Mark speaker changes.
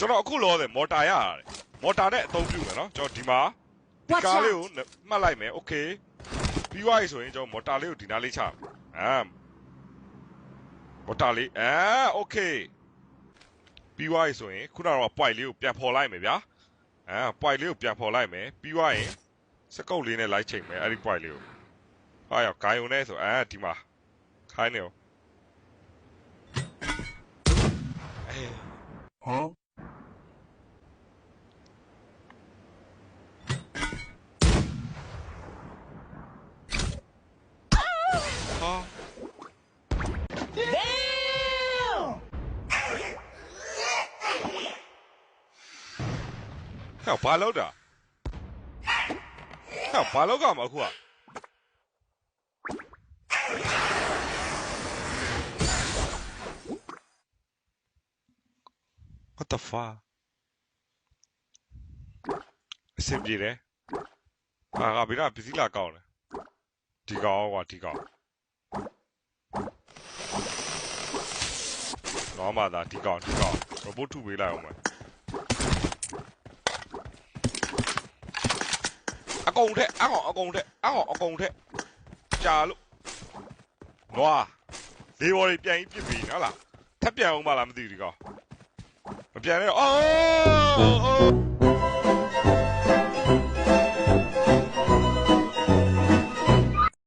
Speaker 1: ကျွန်တော်အခုလောတယ်မော်တာရရတယ်မော်တာနဲ့အသုံးပြုမယ်နော်ကျွန်တော်ဒီမှာဒီ
Speaker 2: Watch
Speaker 1: ကား
Speaker 2: out
Speaker 1: လေးကိုမှတ်လိုက်မယ်โอเคပြီးသွားပြီဆိုရင်ကျွန်တော်မော်တာလေးကိုဒီနားလေးချမယ်အာမော်တာလေးအာโอเคပြီးသွားပြီဆိုရင်ခုနကတော့ point လေးကိုပြန်ဖော်လိုက်မယ်ဗျာအာ point လေးကိုပြန်ဖော်လိုက်မယ်ပြီးသွားရင်စကုတ်လေးနဲ့လိုက်ချိန်မယ်အဲ့ဒီ point လေးကိုဟာရောက်ဂိုင်ုံနဲ့ဆိုအာဒီမှာခိုင်းနေရောအေး
Speaker 3: Huh?
Speaker 1: ဟာ ဟဲ့ဘာလောက်တာဟဲ့ဘာလောက်ကမအခုက What the fuck အဆင်ပြေတယ်ဟာကဘိနာပစ္စည်းလာကောင်းတယ်ဒီကောင်ကွာဒီကောင်တော့မှသာဒီကောင်ဒီကောင် robot ထုပေးလိုက်အောင်မယ် ကုန်ထက်အကောင်အကုန်ထက်အကောင်အကုန်ထက်ကြာလို့နွားလေးဘော်တွေပြန်ပြီးပြစ်ပြီနော်လားထပ်ပြန်အောင်မလားမသိဘူးဒီကောင်မပြန်နဲ့တော့အော်